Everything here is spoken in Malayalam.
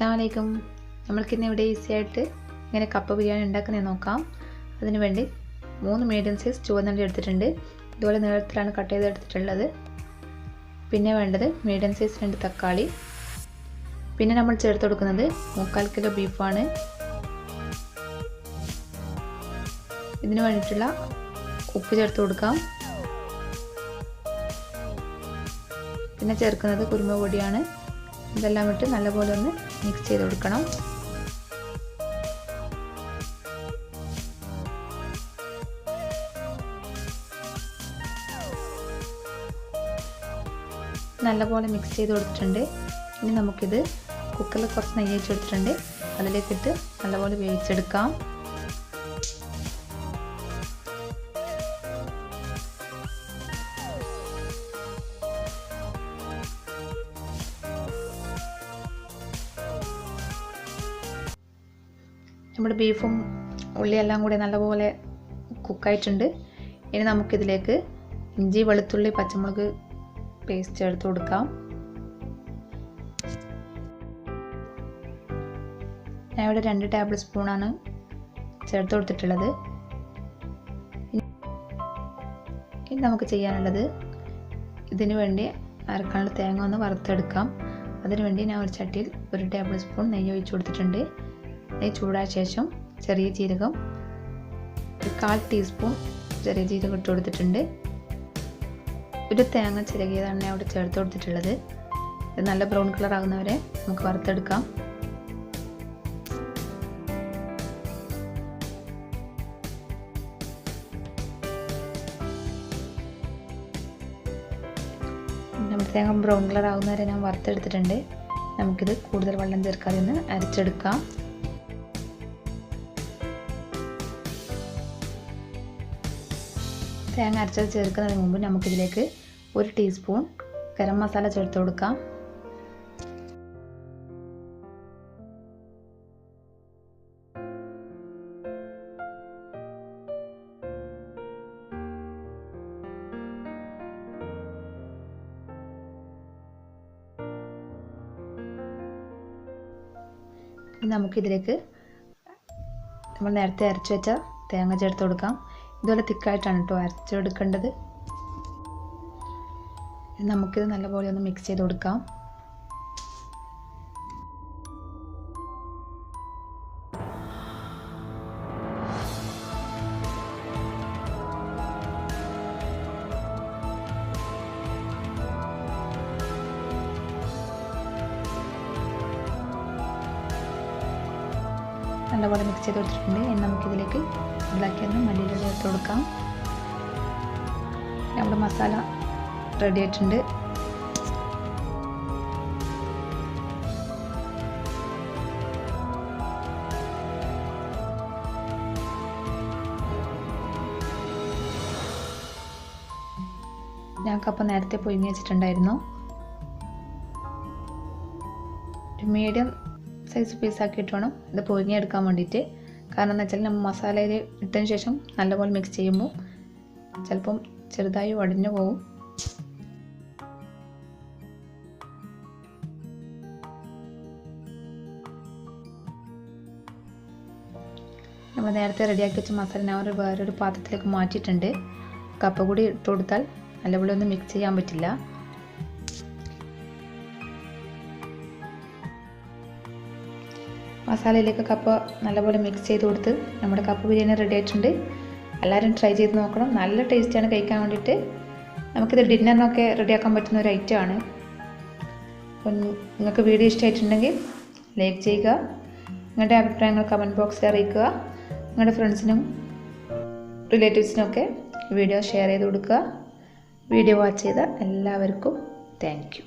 അസ്സാം വലൈക്കും നമ്മൾക്കിന്ന് ഇവിടെ ഈസി ആയിട്ട് ഇങ്ങനെ കപ്പ ബിരിയാണി ഉണ്ടാക്കുന്നത് നോക്കാം. അതിന് വേണ്ടി മൂന്ന് മീഡിയം സൈസ് ചുവന്നുള്ളി എടുത്തിട്ടുണ്ട്. ഇതുപോലെ നീളത്തിലാണ് കട്ട് ചെയ്ത് എടുത്തിട്ടുള്ളത്. പിന്നെ വേണ്ടത് മീഡിയം സൈസ് രണ്ട് തക്കാളി. പിന്നെ നമ്മൾ ചേർത്ത് കൊടുക്കുന്നത് മുക്കാൽ കിലോ ബീഫാണ് ഇതിന് വേണ്ടിയിട്ടുള്ള ഉപ്പ് ചേർത്ത് കൊടുക്കാം. പിന്നെ ചേർക്കുന്നത് കുരുമുളക് പൊടിയാണ്. ഇതെല്ലാം ഇട്ട് നല്ലപോലെ ഒന്ന് മിക്സ് ചെയ്ത് കൊടുക്കണം. നല്ലപോലെ മിക്സ് ചെയ്ത് കൊടുത്തിട്ടുണ്ട്. ഇനി നമുക്കിത് കുക്കറിൽ കുറച്ച് നെയ്യ് വെച്ച് കൊടുത്തിട്ടുണ്ട്. അതിലേക്കിട്ട് നല്ലപോലെ വേവിച്ചെടുക്കാം. നമ്മുടെ ബീഫും ഉള്ളിയെല്ലാം കൂടി നല്ലപോലെ കുക്കായിട്ടുണ്ട്. ഇനി നമുക്കിതിലേക്ക് ഇഞ്ചി വെളുത്തുള്ളി പച്ചമുളക് പേസ്റ്റ് ചേർത്ത് കൊടുക്കാം. ഞാൻ ഇവിടെ രണ്ട് ടേബിൾ സ്പൂണാണ് ചേർത്ത് കൊടുത്തിട്ടുള്ളത്. ഇനി നമുക്ക് ചെയ്യാനുള്ളത് ഇതിനു വേണ്ടി അരക്കാനുള്ള തേങ്ങ ഒന്ന് വറുത്തെടുക്കാം. അതിനുവേണ്ടി ഞാൻ ഒരു ചട്ടിയിൽ ഒരു ടേബിൾ സ്പൂൺ നെയ്യ് ഒഴിച്ചു കൊടുത്തിട്ടുണ്ട്. നെയ്യ് ചൂടായ ശേഷം ചെറിയ ജീരകം കാൽ ടീസ്പൂൺ ചെറിയ ജീരകം ഇട്ട് കൊടുത്തിട്ടുണ്ട്. ഒരു തേങ്ങ ചിരകിയതാണ് അവിടെ ചേർത്ത് കൊടുത്തിട്ടുള്ളത്. ഇത് നല്ല ബ്രൗൺ കളർ ആകുന്നവരെ നമുക്ക് വറുത്തെടുക്കാം. നമ്മുടെ തേങ്ങ ബ്രൗൺ കളർ ആകുന്നവരെ ഞാൻ വറുത്തെടുത്തിട്ടുണ്ട്. നമുക്കിത് കൂടുതൽ വെള്ളം ചേർക്കാതെ ഒന്ന് അരച്ചെടുക്കാം. തേങ്ങ അരച്ചത് ചേർക്കുന്നതിന് മുമ്പ് നമുക്കിതിലേക്ക് ഒരു ടീസ്പൂൺ ഗരം മസാല ചേർത്ത് കൊടുക്കാം. നമുക്കിതിലേക്ക് നമ്മൾ നേരത്തെ അരച്ചു വെച്ച തേങ്ങ ചേർത്ത് കൊടുക്കാം. ഇതുപോലെ തിക്കായിട്ടാണ് കേട്ടോ അരച്ചെടുക്കേണ്ടത്. നമുക്കിത് നല്ലപോലെ ഒന്ന് മിക്സ് ചെയ്ത് കൊടുക്കാം. നല്ലപോലെ മിക്സ് ചെയ്ത് കൊടുത്തിട്ടുണ്ട്. ഇനി നമുക്കിതിലേക്ക് ഉണ്ടാക്കിയെന്ന് മല്ലിയില ചേർത്ത് കൊടുക്കാം. നമ്മുടെ മസാല റെഡി ആയിട്ടുണ്ട്. ഞങ്ങൾക്കപ്പം നേരത്തെ പുഴുങ്ങി വെച്ചിട്ടുണ്ടായിരുന്നു. മീഡിയം സൈസ് പീസാക്കിയിട്ട് വേണം ഇത് പുഴുങ്ങിയെടുക്കാൻ വേണ്ടിയിട്ട്. കാരണം എന്ന് വെച്ചാൽ നമ്മൾ മസാലയിൽ ഇട്ടതിന് ശേഷം നല്ലപോലെ മിക്സ് ചെയ്യുമ്പോൾ ചിലപ്പം ചെറുതായി ഒടിഞ്ഞു പോകും നമ്മൾ നേരത്തെ റെഡിയാക്കി വെച്ച മസാല ഞാൻ ഒരു വേറൊരു പാത്രത്തിലേക്ക് മാറ്റിയിട്ടുണ്ട്. കപ്പ കൂടി ഇട്ട് കൊടുത്താൽ നല്ലപോലെ ഒന്നും മിക്സ് ചെയ്യാൻ പറ്റില്ല. മസാലയിലേക്ക് കപ്പ നല്ലപോലെ മിക്സ് ചെയ്ത് കൊടുത്ത് നമ്മുടെ കപ്പ ബിരിയാണി റെഡി ആയിട്ടുണ്ട്. എല്ലാവരും ട്രൈ ചെയ്ത് നോക്കണം. നല്ല ടേസ്റ്റാണ് കഴിക്കാൻ വേണ്ടിയിട്ട്. നമുക്കിത് ഡിന്നറിനൊക്കെ റെഡിയാക്കാൻ പറ്റുന്ന ഒരു ഐറ്റമാണ് അപ്പം നിങ്ങൾക്ക് വീഡിയോ ഇഷ്ടമായിട്ടുണ്ടെങ്കിൽ ലൈക്ക് ചെയ്യുക. നിങ്ങളുടെ അഭിപ്രായങ്ങൾ കമന്റ് ബോക്സിൽ അറിയിക്കുക. നിങ്ങളുടെ ഫ്രണ്ട്സിനും റിലേറ്റീവ്സിനൊക്കെ വീഡിയോ ഷെയർ ചെയ്ത് കൊടുക്കുക. വീഡിയോ വാച്ച് ചെയ്ത എല്ലാവർക്കും താങ്ക്